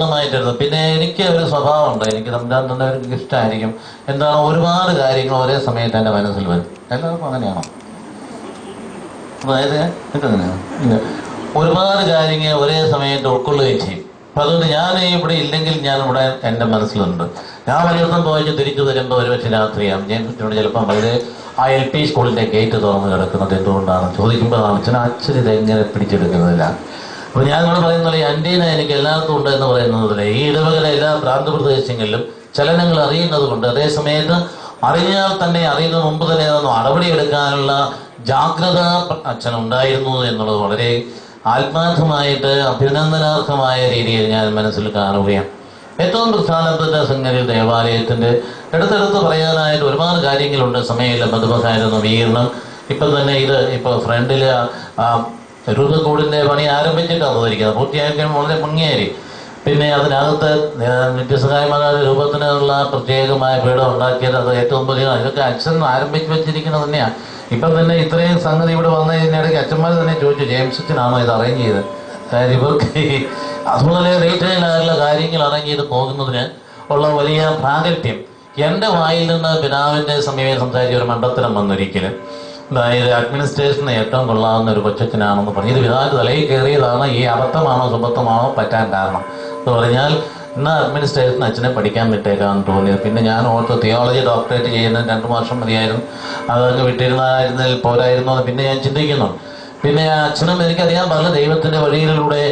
പൂർണമായിട്ട് എടുത്തു പിന്നെ എനിക്ക് ഒരു സ്വഭാവമുണ്ട് എനിക്ക് റംജാൻ തന്നെ ഒരു ഇഷ്ടമായിരിക്കും എന്താണ് ഒരുപാട് കാര്യങ്ങൾ ഒരേ സമയത്ത് എന്റെ മനസ്സിൽ വരും. എല്ലാവർക്കും അങ്ങനെയാണോ? അതായത്. ഒരുപാട് കാര്യങ്ങൾ ഒരേ സമയത്ത് ഉൾക്കൊള്ളുകയും ചെയ്യും. അപ്പൊ അതുകൊണ്ട് ഞാൻ ഇവിടെ ഇല്ലെങ്കിൽ ഞാൻ ഇവിടെ എന്റെ മനസ്സിലുണ്ട്. ഞാൻ പലയിടത്തും പോയിട്ട് തിരിച്ചു വരുമ്പോൾ ഒരുപക്ഷെ രാത്രിയാണ് ഞാൻ കുട്ടിയോട് ചിലപ്പം വളരെ ആ എൽ പി സ്കൂളിന്റെ ഗേറ്റ് തുറന്ന് കിടക്കുന്നത് എന്തുകൊണ്ടാണ് ചോദിക്കുമ്പോൾ അച്ഛൻ അച്ഛൻ ഇത് എങ്ങനെ അപ്പൊ ഞാൻ നിങ്ങൾ പറയുന്നത് അന്റീന എനിക്ക് എല്ലായിടത്തും ഉണ്ട് എന്ന് പറയുന്നതിലെ ഈ ഇടവകയിലെ എല്ലാ പ്രാന്ത പ്രദേശങ്ങളിലും ചലനങ്ങൾ അറിയുന്നത് കൊണ്ട് അതേസമയത്ത് അറിഞ്ഞാൽ തന്നെ അറിയുന്ന മുമ്പ് തന്നെ അതൊന്നും നടപടിയെടുക്കാനുള്ള ജാഗ്രത അച്ഛൻ ഉണ്ടായിരുന്നു എന്നുള്ളത് വളരെ ആത്മാർത്ഥമായിട്ട് അഭിനന്ദനാർഹമായ രീതിയിൽ ഞാൻ മനസ്സിൽ കാണുകയാണ്. ഏറ്റവും പ്രധാനപ്പെട്ട സംഗതി ദേവാലയത്തിന്റെ എടുത്തെടുത്ത് പറയാനായിട്ട് ഒരുപാട് കാര്യങ്ങളുണ്ട്. സമയമില്ല മധുമഹാര നവീകരണം ഇപ്പൊ തന്നെ ഇത് ഇപ്പൊ ഫ്രണ്ടിൽ ആ രൂപക്കൂടിന്റെ പണി ആരംഭിച്ചിട്ടാണ് പോയിരിക്കുന്നത് പൂർത്തിയാക്കാൻ വളരെ ഭംഗിയായിരിക്കും പിന്നെ അതിനകത്ത് നിത്യസഹായമായ രൂപത്തിനുള്ള പ്രത്യേകമായ പീഠം ഉണ്ടാക്കിയത് അത് ഏറ്റവും വലിയ ഇതൊക്കെ അച്ഛൻ ആരംഭിച്ച് വെച്ചിരിക്കുന്നത് തന്നെയാണ്. ഇപ്പം തന്നെ ഇത്രയും സംഗതി ഇവിടെ വന്നതിനിടയ്ക്ക് അച്ഛന്മാർ തന്നെ ചോദിച്ചു ജെയിംസ് അച്ഛനാണോ ഇത് അറേഞ്ച് ചെയ്ത് കാര്യം ഇവർക്ക് അതുപോലെ റീറ്റെയിലായുള്ള കാര്യങ്ങൾ അറേഞ്ച് ചെയ്ത് പോകുന്നതിന് ഉള്ള വലിയ പ്രാഗൽഭ്യം. എന്റെ വായിൽ നിന്ന് പിതാവിന്റെ സമീപം സംസാരിച്ച ഒരു മണ്ടത്തരം വന്നൊരിക്കലും. അതായത് അഡ്മിനിസ്ട്രേഷന് ഏറ്റവും കൊള്ളാവുന്ന ഒരു കൊച്ചച്ഛനാണെന്ന് പറഞ്ഞു. ഇത് വിധാന തലയിൽ കയറിയതാണ്. ഈ അബദ്ധമാണോ സുബദ്ധമാണോ പറ്റാൻ കാരണം. എന്ന് പറഞ്ഞാൽ ഇന്ന് അഡ്മിനിസ്ട്രേഷൻ അച്ഛനെ പഠിക്കാൻ വിട്ടേക്കാന്ന് തോന്നിയത്. പിന്നെ ഞാൻ ഓർത്ത് തിയോളജി ഡോക്ടറേറ്റ് ചെയ്യുന്ന രണ്ട് വർഷം മതിയായിരുന്നു. അതൊക്കെ വിട്ടിരുന്നായിരുന്നതിൽ പോരായിരുന്നു പിന്നെ ഞാൻ ചിന്തിക്കുന്നു. പിന്നെ അച്ഛനും എനിക്കറിയാൻ പറഞ്ഞ ദൈവത്തിന്റെ വഴിയിലൂടെ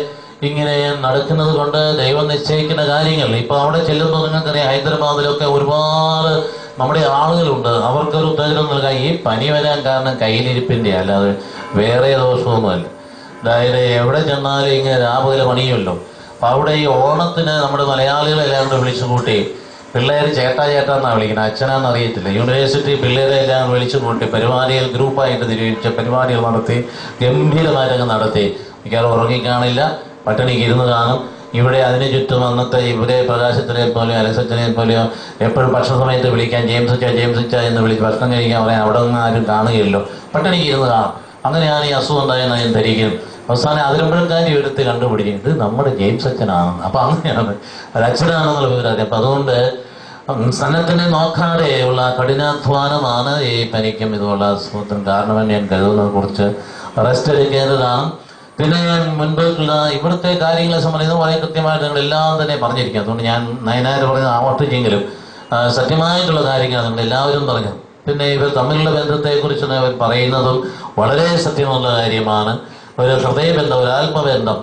ഇങ്ങനെ നടക്കുന്നത് കൊണ്ട് ദൈവം നിശ്ചയിക്കുന്ന കാര്യങ്ങൾ. ഇപ്പോൾ അവിടെ ചെല്ലുമ്പോൾ നിങ്ങൾക്കറിയാം ഹൈദരാബാദിലൊക്കെ ഒരുപാട് നമ്മുടെ ആളുകളുണ്ട്. അവർക്കൊരു ഉത്തേജനം നൽകാൻ ഈ പനി വരാൻ കാരണം കയ്യിലിരിപ്പിന്റെ അല്ലാതെ വേറെ ദോഷമൊന്നുമല്ല. അതായത് എവിടെ ചെന്നാലും ഇങ്ങനെ രാവിലെ പണിയുമല്ലോ. അപ്പൊ അവിടെ ഈ ഓണത്തിന് നമ്മുടെ മലയാളികളെല്ലാം കൂടെ വിളിച്ചു കൂട്ടി പിള്ളേർ ചേട്ടാ ചേട്ടാ എന്നാണ് വിളിക്കുന്നത് അച്ഛനാന്ന് അറിയത്തില്ല. യൂണിവേഴ്സിറ്റി പിള്ളേരെ എല്ലാം വിളിച്ചു കൂട്ടി പരിപാടികൾ ഗ്രൂപ്പായിട്ട് തിരിച്ച് പരിപാടികൾ നടത്തി ഗംഭീരമായിട്ടൊക്കെ നടത്തി. മിക്കവാറും ഉറങ്ങിക്കാണില്ല പട്ടിണിക്ക് ഇരുന്ന് കാണും. ഇവിടെ അതിന് ചുറ്റും അന്നത്തെ ഇവരെ പ്രകാശത്തിനെ പോലെയോ അലസച്ചനെ പോലെയോ എപ്പോഴും ഭക്ഷണ സമയത്ത് വിളിക്കാൻ ജെയിംസ് അച്ഛ ജെയിംസ് അച്ഛ എന്ന് വിളിച്ച് ഭക്ഷണം കഴിക്കാൻ പറയാൻ അവിടെ നിന്ന് ആരും കാണുകയില്ലോ. പട്ടിണിക്ക് ഇരുന്ന് കാണും. അങ്ങനെയാണ് ഈ അസുഖം ഉണ്ടായെന്ന് ഞാൻ ധരിക്കും. അവസാനം അതിരമ്പഴക്കാരി എടുത്ത് കണ്ടുപിടിക്കും. ഇത് നമ്മുടെ ജെയിംസ് അച്ഛനാണ് അപ്പൊ അങ്ങനെയാണ്. അച്ഛനാണെന്നുള്ള വിവരം. അപ്പൊ അതുകൊണ്ട് സന്നദ്ധനെ നോക്കാതെ ഉള്ള കഠിനാധ്വാനമാണ് ഈ പനിക്കും ഇതുമുള്ള അസുഖത്തിന് കാരണമെന്ന് ഞാൻ കരുതുന്നതിനെ കുറിച്ച് റെസ്റ്റ് എടുക്കേണ്ടതാണ്. പിന്നെ ഞാൻ മുൻപുള്ള ഇവിടുത്തെ കാര്യങ്ങളെ സംബന്ധിച്ച് വളരെ കൃത്യമായിട്ട് നിങ്ങൾ എല്ലാം തന്നെ പറഞ്ഞിരിക്കും അതുകൊണ്ട് ഞാൻ നയനാര് പറഞ്ഞത് ആവർത്തിച്ചെങ്കിലും സത്യമായിട്ടുള്ള കാര്യങ്ങൾ നിങ്ങൾ എല്ലാവരും പറഞ്ഞു. പിന്നെ ഇവർ തമ്മിലുള്ള ബന്ധത്തെക്കുറിച്ച് അവർ പറയുന്നതും വളരെ സത്യമുള്ള കാര്യമാണ്. ഒരു ഹൃദയബന്ധം ഒരു ആത്മബന്ധം.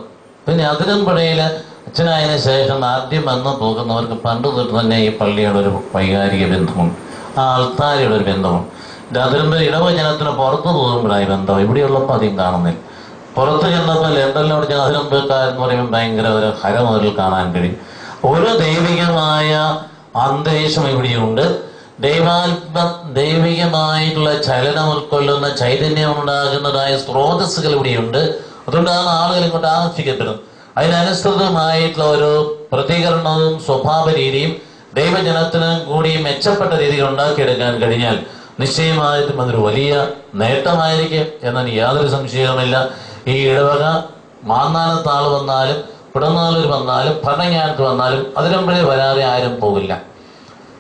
പിന്നെ അതിനും പിഴയിൽ അച്ഛനായതിന് ശേഷം ആദ്യം വന്ന് പോകുന്നവർക്ക് പണ്ട് തൊട്ട് തന്നെ ഈ പള്ളിയുടെ ഒരു വൈകാരിക ബന്ധമുണ്ട്. ആ ആൾത്താരിയുടെ ഒരു ബന്ധമുണ്ട്. അതിലും ഇടവചനത്തിന് പുറത്തു പോകുമ്പോഴായി ബന്ധം. ഇവിടെയുള്ളപ്പോൾ അധികം കാണുന്നില്ല. പുറത്ത് ചെന്നപ്പോൾ ലണ്ടനിലോട് ചെന്ന് അതിനുമ്പേക്കാരെന്ന് പറയുമ്പോൾ ഭയങ്കര ഒരു ഹരം അതിൽ കാണാൻ കഴിയും. ഒരു ദൈവികമായ അന്തരീക്ഷം ഇവിടെയുണ്ട്. ദൈവാത്മ ദൈവികമായിട്ടുള്ള ചലനം ഉൾക്കൊള്ളുന്ന ചൈതന്യം ഉണ്ടാകുന്നതായ സ്രോതസ്സുകൾ ഇവിടെയുണ്ട്. അതുകൊണ്ടാണ് ആളുകൾ ഇങ്ങോട്ട് ആകർഷിക്കപ്പെടുന്നത് അതിനനുസൃതമായിട്ടുള്ള ഒരു പ്രതികരണവും സ്വഭാവ രീതിയും ദൈവജനത്തിന് കൂടി മെച്ചപ്പെട്ട രീതിയിൽ ഉണ്ടാക്കിയെടുക്കാൻ കഴിഞ്ഞാൽ നിശ്ചയമായിട്ടും അതൊരു വലിയ നേട്ടമായിരിക്കും എന്നതിന് യാതൊരു സംശയവുമില്ല. ഈ ഇടവക മാന്നാനത്താൾ വന്നാലും കുടനാളൂർ വന്നാലും ഭരണങ്ങാനത്ത് വന്നാലും അതിനുമ്പോഴേ വരാതെ ആരും പോകില്ല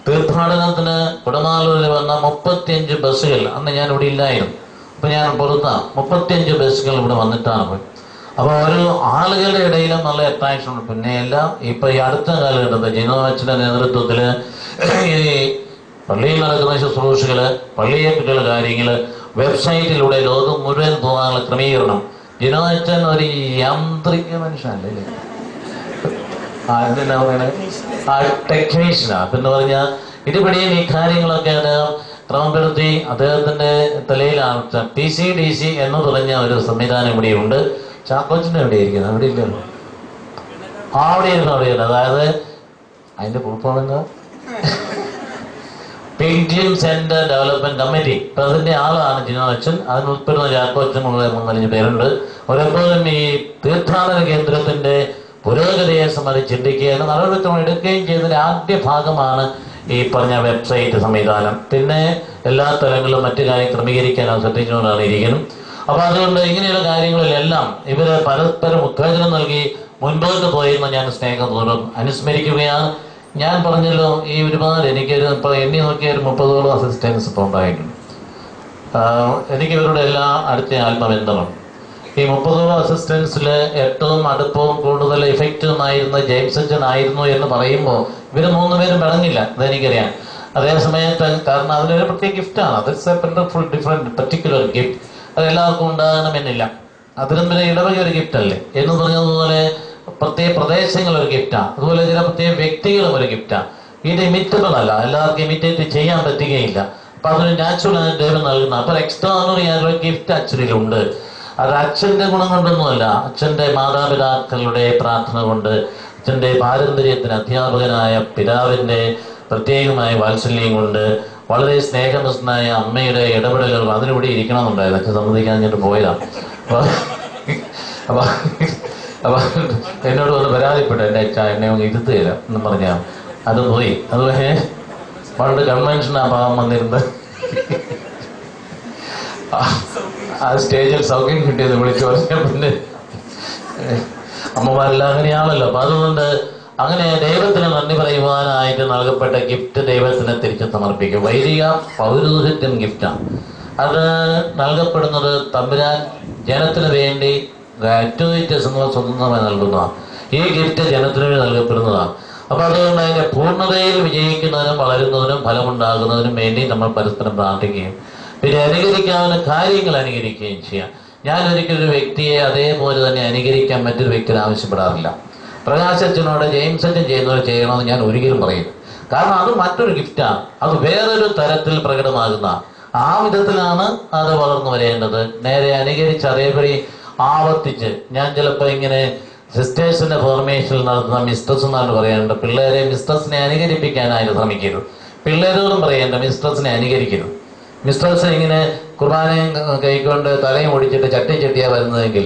തീർത്ഥാടനത്തിന് കുടനാളൂരിൽ വന്ന മുപ്പത്തിയഞ്ച് ബസ്സുകൾ അന്ന് ഞാൻ ഇവിടെ ഇല്ലായിരുന്നു. അപ്പൊ ഞാൻ പുറത്താണ് മുപ്പത്തിയഞ്ച് ബസ്സുകൾ ഇവിടെ വന്നിട്ടാണ് പോയി. അപ്പൊ ഓരോ ആളുകളുടെ ഇടയിലും നല്ല അട്രാക്ഷൻ ഉണ്ട്. പിന്നെ എല്ലാം ഇപ്പൊ ഈ അടുത്ത കാലഘട്ടത്തിൽ ജിനോവച്ചിന്റെ നേതൃത്വത്തിൽ ഈ പള്ളിയിൽ നടക്കുന്ന ശുശ്രൂഷകൾ പള്ളിയെ പറ്റിയുള്ള കാര്യങ്ങൾ വെബ്സൈറ്റിലൂടെ ലോകം മുഴുവൻ പോകാനുള്ള ക്രമീകരണം ജിനോവച്ചൻ ഒരു യാന്ത്രിക മനുഷ്യനല്ലേ? ആ ടെക്നീഷ്യനാ പിന്നെ പറഞ്ഞാൽ ഇതുപടിയും ഈ കാര്യങ്ങളൊക്കെ അദ്ദേഹം ക്രമപ്പെടുത്തി അദ്ദേഹത്തിന്റെ തലയിലാണ്. ടി സി ഡി സി എന്ന് തുടങ്ങിയ ഒരു സംവിധാനം ഇവിടെയുണ്ട് ചാക്കോച്ചിന്റെ എവിടെ ഇരിക്കുന്നത് അവിടെ ഇല്ലല്ലോ അവിടെ ഇരുന്നു അവിടെ അതായത് അതിന്റെ കുഴപ്പമാണെന്താ പെയിന്റിയം സെന്റർ ഡെവലപ്മെന്റ് കമ്മിറ്റി പ്രസിഡന്റ് ആളാണ് ജിനോച്ചൻ. അതിന് ഉൾപ്പെടുന്ന ഉള്ള മൂന്നഞ്ച് പേരുണ്ട്. ഒരെപ്പോഴും ഈ തീർത്ഥാടന കേന്ദ്രത്തിന്റെ പുരോഗതിയെ സംബന്ധിച്ച് ചിന്തിക്കുകയും നടപടിക്രമം എടുക്കുകയും ചെയ്തതിന്റെ ആദ്യ ഭാഗമാണ് ഈ പറഞ്ഞ വെബ്സൈറ്റ് സംവിധാനം. പിന്നെ എല്ലാ തലങ്ങളിലും മറ്റു കാര്യം ക്രമീകരിക്കാൻ ശ്രദ്ധിച്ചുകൊണ്ടാണ് ഇരിക്കുന്നത്. അപ്പൊ അതുകൊണ്ട് ഇങ്ങനെയുള്ള കാര്യങ്ങളിലെല്ലാം ഇവർ പരസ്പരം ഉത്തേജനം നൽകി മുൻപോട്ട് പോയെന്ന് ഞാൻ സ്നേഹപൂർവം അനുസ്മരിക്കുകയാണ്. ഞാൻ പറഞ്ഞല്ലോ ഈ ഒരുപാട് എനിക്കൊരു ഇപ്പൊ എണ്ണി നോക്കിയ ഒരു മുപ്പതോളം അസിസ്റ്റൻസ് ഇപ്പോൾ ഉണ്ടായിട്ടുണ്ട്. എനിക്ക് ഇവരുടെ എല്ലാ അടുത്ത ആത്മബന്ധമാണ് ഈ മുപ്പതോളം അസിസ്റ്റൻസിൽ ഏറ്റവും അടുപ്പവും കൂടുതൽ ഇഫക്റ്റീവുമായിരുന്ന ജെയിംസ് അച്ഛൻ ആയിരുന്നു എന്ന് പറയുമ്പോൾ ഇവർ മൂന്നുപേരും പിണങ്ങില്ല അതെനിക്കറിയാം. അതേസമയത്ത് കാരണം അതിനൊരു പ്രത്യേക ഗിഫ്റ്റാണ് അത് ഫുൾ ഡിഫറെന്റ് പർട്ടിക്കുലർ ഗിഫ്റ്റ് അത് എല്ലാവർക്കും ഉണ്ടാകണമെന്നില്ല അതിനും പിന്നെ ഇടവകയൊരു ഗിഫ്റ്റ് അല്ലേ? എന്ന് പറഞ്ഞതുപോലെ പ്രത്യേക പ്രദേശങ്ങൾ ഒരു ഗിഫ്റ്റാണ് അതുപോലെ ചില പ്രത്യേക വ്യക്തികളും ഒരു ഗിഫ്റ്റാണ് ഇത് ഇമിറ്റബിളല്ല എല്ലാവർക്കും ഇമിറ്റേറ്റ് ചെയ്യാൻ പറ്റുകയില്ല. അപ്പൊ അതൊരു നാച്ചുറൽ ദൈവം നൽകുന്ന അപ്പൊ എക്സ്ട്രാണറി ഗിഫ്റ്റ് അച്ഛനിലുണ്ട് അത് അച്ഛന്റെ ഗുണം കൊണ്ടൊന്നുമല്ല. അച്ഛന്റെ മാതാപിതാക്കളുടെ പ്രാർത്ഥന കൊണ്ട് അച്ഛന്റെ പാരമ്പര്യത്തിന് അധ്യാപകനായ പിതാവിന്റെ പ്രത്യേകമായ വാത്സല്യം കൊണ്ട് വളരെ സ്നേഹമസ്നായ അമ്മയുടെ ഇടപെടലുകൾ അതിലൂടെ ഇരിക്കണമെന്നുണ്ടായിരുന്നു. അച്ഛൻ സമ്മതിക്കാൻ ഞാൻ പോയതാണ് അപ്പൊ അപ്പൊ എന്നോട് വന്ന് പരാതിപ്പെട്ടു എന്റെ അച്ഛ എന്നെ ഒന്ന് ഇരുത്തുകയില്ല എന്ന് പറഞ്ഞാൽ അത് പോയി. അത് പണ്ട് കൺവെൻഷൻ ആ ഭാഗം വന്നിരുന്നത്. ആ- സ്റ്റേജിൽ സൗഖ്യം കിട്ടിയത് വിളിച്ചു പറഞ്ഞ പിന്നെ അമ്മമാരെല്ലാം അങ്ങനെയാണല്ലോ. അപ്പൊ അതുകൊണ്ട് അങ്ങനെ ദൈവത്തിന് നന്ദി പറയുവാനായിട്ട് നൽകപ്പെട്ട ഗിഫ്റ്റ് ദൈവത്തിന് തിരിച്ചു സമർപ്പിക്കും. വൈദിക പൗരോഹിത്യം ഗിഫ്റ്റാണ് അത് നൽകപ്പെടുന്നത് തമ്പുരാൻ ജനത്തിന് വേണ്ടി ഗ്രാറ്റുവിറ്റസ് എന്ന സ്വതന്ത്രമായി നൽകുന്നതാണ് ഈ ഗിഫ്റ്റ് ജനത്തിന് വേണ്ടി നൽകപ്പെടുന്നതാണ് അപ്പൊ അതുകൊണ്ട് അതിന്റെ പൂർണതയിൽ വിജയിക്കുന്നതിനും വളരുന്നതിനും ഫലമുണ്ടാകുന്നതിനും വേണ്ടി നമ്മൾ പരസ്പരം പ്രാർത്ഥിക്കുകയും പിന്നെ അനുകരിക്കാവുന്ന കാര്യങ്ങൾ അനുകരിക്കുകയും ചെയ്യാം. ഞാൻ ഒരിക്കലും ഒരു വ്യക്തിയെ അതേപോലെ തന്നെ അനുകരിക്കാൻ മറ്റൊരു വ്യക്തിയെ ആവശ്യപ്പെടാറില്ല. പ്രകാശച്ചനോട് ജെയിംസ് അച്ഛൻ ചെയ്യുന്നവർ ചെയ്യണമെന്ന് ഞാൻ ഒരിക്കലും പറയും കാരണം അത് മറ്റൊരു ഗിഫ്റ്റാണ് അത് വേറൊരു തരത്തിൽ പ്രകടമാകുന്ന ആ വിധത്തിലാണ് അത് വളർന്നു വരേണ്ടത്. നേരെ അനുകരിച്ച് അതേപടി ആവർത്തിച്ച്. ഞാൻ ചിലപ്പോൾ ഇങ്ങനെ സിസ്റ്റേഴ്സിന്റെ ഫോർമേഷനിൽ നടത്തുന്ന മിസ്റ്റേഴ്സ് എന്നാണ് പറയാറുണ്ട് പിള്ളേരെ മിസ്റ്റേഴ്സിനെ അനുകരിപ്പിക്കാനായിട്ട് ശ്രമിക്കരുത്. പിള്ളേരോടും പറയേണ്ട മിസ്റ്റേഴ്സിനെ അനുകരിക്കരുത്. മിസ്റ്റേഴ്സ് ഇങ്ങനെ കുർബാനയും കൈക്കൊണ്ട് തലയും ഒടിച്ചിട്ട് ചട്ടി ചട്ടിയാ വരുന്നതെങ്കിൽ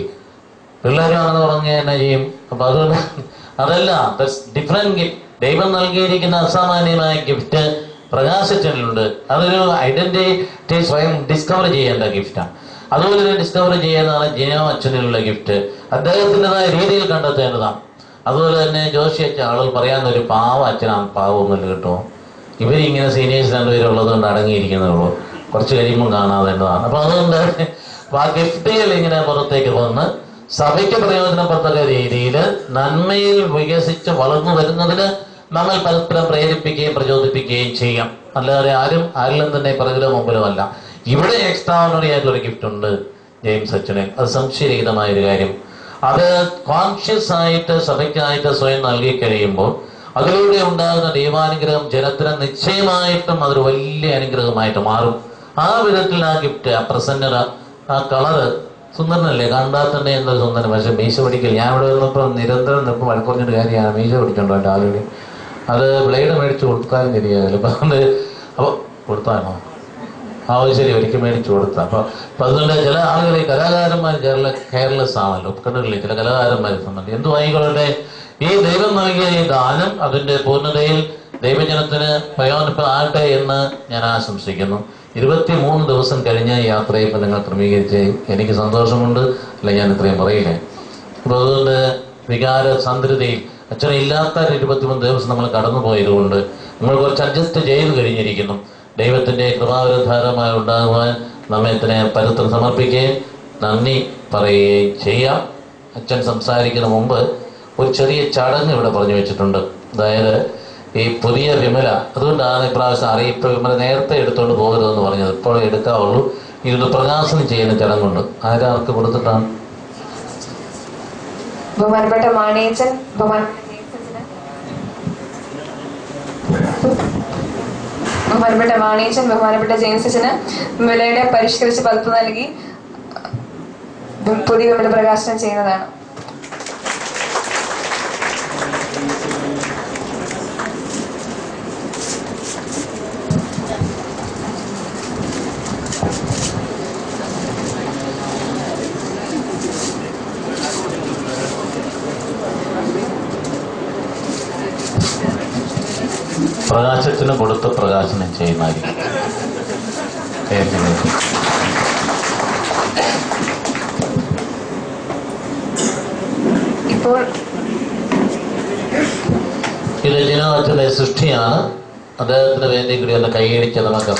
പിള്ളേരാണെന്ന് പറഞ്ഞ് തന്നെ ചെയ്യും. അപ്പൊ അതുകൊണ്ട് അതല്ല ഡിഫറെന്റ് ഗിഫ്റ്റ് ദൈവം നൽകിയിരിക്കുന്ന അസാമാന്യമായ ഗിഫ്റ്റ് പ്രകാശിച്ചിട്ടുണ്ട് അതൊരു ഐഡന്റിറ്റി സ്വയം ഡിസ്കവർ ചെയ്യേണ്ട ഗിഫ്റ്റാണ് അതുപോലെ തന്നെ ഡിസ്കവർ ചെയ്യുന്നതാണ് ജിനോ അച്ഛനിലുള്ള ഗിഫ്റ്റ് അദ്ദേഹത്തിന്റെതായ രീതിയിൽ കണ്ടെത്തേണ്ടതാണ്. അതുപോലെ തന്നെ ജോഷി അച്ഛൻ ആളുകൾ പറയാൻ ഒരു പാവ അച്ഛനാണ്. പാവമൊന്നുമില്ല കേട്ടോ. ഇവരിങ്ങനെ സീനിയേഴ്സ് രണ്ടുപേരുള്ളത് കൊണ്ട് അടങ്ങിയിരിക്കുന്നുള്ളൂ കുറച്ച് കഴിയുമ്പോൾ കാണാതേണ്ടതാണ് അപ്പൊ അതുകൊണ്ട് ആ ഗിഫ്റ്റുകൾ ഇങ്ങനെ പുറത്തേക്ക് വന്ന് സഭയ്ക്ക് പ്രയോജനപ്പെട്ട രീതിയിൽ നന്മയിൽ വികസിച്ച് വളർന്നു വരുന്നതിന് നമ്മൾ പരസ്പരം പ്രേരിപ്പിക്കുകയും പ്രചോദിപ്പിക്കുകയും ചെയ്യാം. അല്ലാതെ ആരും ആരിലും തന്നെ പിറകിലോ മുമ്പിലോ ഇവിടെ എക്സ്ട്രാണറി ആയിട്ടുള്ള ഗിഫ്റ്റ് ഉണ്ട് ജെയിംസ് അച്ഛന്. അത് സംശയരഹിതമായ ഒരു കാര്യം. അത് കോൺഷ്യസ് ആയിട്ട് സഭയ്ക്കായിട്ട് സ്വയം നൽകി കഴിയുമ്പോൾ അതിലൂടെ ഉണ്ടാകുന്ന ദൈവാനുഗ്രഹം ജനത്തിന് നിശ്ചയമായിട്ടും അതൊരു വലിയ അനുഗ്രഹമായിട്ട് മാറും. ആ വിധത്തിൽ ആ ഗിഫ്റ്റ് ആ പ്രസന്നത ആ കളറ് സുന്ദരനല്ലേ? കണ്ടാൽ തന്നെ എന്തൊരു സുന്ദരൻ. പക്ഷെ മീശ പിടിക്കൽ. ഞാൻ ഇവിടെ വന്നപ്പോൾ നിരന്തരം നിൽക്കും വഴക്കുറഞ്ഞൊരു കാര്യമാണ്. മീശ പിടിക്കണ്ടോ എന്റെ ആളുകൾ അത് ബ്ലേഡ് മേടിച്ച് കൊടുത്താലും ശരിയാകില്ല അപ്പം അത് അപ്പോൾ കൊടുത്താണോ ആ അത് ശരി ഒരിക്കൽ മേടിച്ചു കൊടുത്തത്. അപ്പൊ അപ്പൊ അതുകൊണ്ട് ചില ആളുകൾ ഈ കലാകാരന്മാർ കേരള കെയർലെസ് ആണല്ലോ കണ്ടിട്ടില്ലേ ചില കലാകാരന്മാരെ സംബന്ധിച്ച് എന്തു ആയിക്കൊള്ളട്ടെ ഈ ദൈവം നൽകിയ ഈ ദാനം അതിന്റെ പൂർണതയിൽ ദൈവജനത്തിന് പ്രയോജനപ്പെടാട്ടെ എന്ന് ഞാൻ ആശംസിക്കുന്നു. ഇരുപത്തി മൂന്ന് ദിവസം കഴിഞ്ഞ യാത്രയെ ഇപ്പം നിങ്ങൾ ക്രമീകരിച്ച് എനിക്ക് സന്തോഷമുണ്ട്. അല്ല ഞാൻ ഇത്രയും പറയില്ലേ? അപ്പൊ അതുകൊണ്ട് വികാര സന്ദ്രതയിൽ അച്ഛനെ ഇല്ലാത്ത ഇരുപത്തിമൂന്ന് ദിവസം നമ്മൾ കടന്നു പോയതുകൊണ്ട് നമ്മൾ കുറച്ച് അഡ്ജസ്റ്റ് ചെയ്തു കഴിഞ്ഞിരിക്കുന്നു. ദൈവത്തിന്റെ കൃപാവരധാരമായി ഉണ്ടാകുവാൻ നമ്മെ തന്നെ പരത്തിൽ സമർപ്പിക്കുകയും നന്ദി പറയുകയും ചെയ്യാം. അച്ഛൻ സംസാരിക്കുന്ന മുമ്പ് ഒരു ചെറിയ ചടങ്ങ് ഇവിടെ പറഞ്ഞു വെച്ചിട്ടുണ്ട്. അതായത് ഈ പുതിയ വിമല അതുകൊണ്ടാണ് ഇപ്രാവശ്യം അറിയിപ്പ് വിമല നേരത്തെ എടുത്തുകൊണ്ട് പോകരുതെന്ന് പറഞ്ഞത്. ഇപ്പോൾ എടുക്കാവുള്ളൂ. ഇത് പ്രകാശനം ചെയ്യുന്ന ചടങ്ങുണ്ട്. ആരാർക്ക് കൊടുത്തിട്ടാണ്? ബഹുമാനപ്പെട്ട മാണേജൻ ബഹുമാൻ ബഹുമാനപ്പെട്ട വാണിജ്യൻ ബഹുമാനപ്പെട്ട ജെയിംസച്ചന് വിലയുടെ പരിഷ്കരിച്ച് പതിപ്പ് നൽകി പുതിയ വില പ്രകാശനം ചെയ്യുന്നതാണ്. പ്രകാശത്തിന് കൊടുത്ത് പ്രകാശനം ചെയ്യുന്നതായിരിക്കും. ഇപ്പോൾ ഈ രചന സൃഷ്ടിയാണ്. അദ്ദേഹത്തിന് വേണ്ടി കൂടി ഒന്ന് കൈയടിക്കുന്ന നമുക്ക്